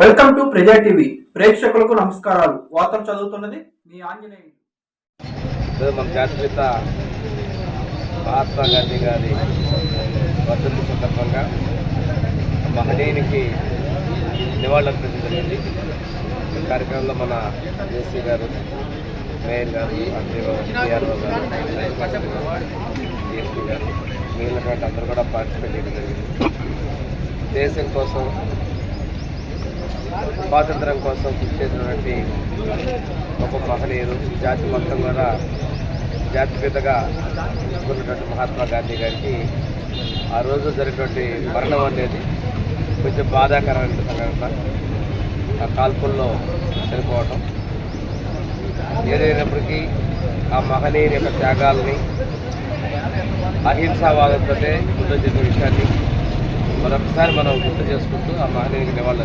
Welcome to ప్రజా TV. ప్రేక్షకులకు నమస్కారాలు. వార్తలు చదువుతున్నది మీ ఆంజనేయుడు మన జాతిపిత మహాత్మా గాంధీ గారి వర్ధంతి సందర్భంగా మహనీయునికి నివాళులర్పించడం జరిగింది. ఈ కార్యక్రమంలో మన జేసీ గారు మేయర్ గారు డిఆర్ఓ గారు డిఎస్పీ గారు మిగిలినటువంటి అందరూ కూడా పార్టిసిపేట్ చేయడం జరిగింది. దేశం కోసం స్వాతంత్రం కోసం కృషి చేసినటువంటి గొప్ప మహనీయులు జాతి మొత్తం కూడా జాతిపితగా ఉన్నటువంటి మహాత్మా గాంధీ గారికి ఆ రోజు జరిగినటువంటి మరణం అనేది కొంచెం బాధాకరమైన సంఘటన. ఆ కాల్పుల్లో చనిపోవటం. ఏదైనప్పటికీ ఆ మహనీయుని యొక్క త్యాగాల్ని అహింసావాదంతో ముందు జరిగిన విషయాన్ని మరొకసారి మనం గుర్తు చేసుకుంటూ ఆ మహనీయునికి నివాళులు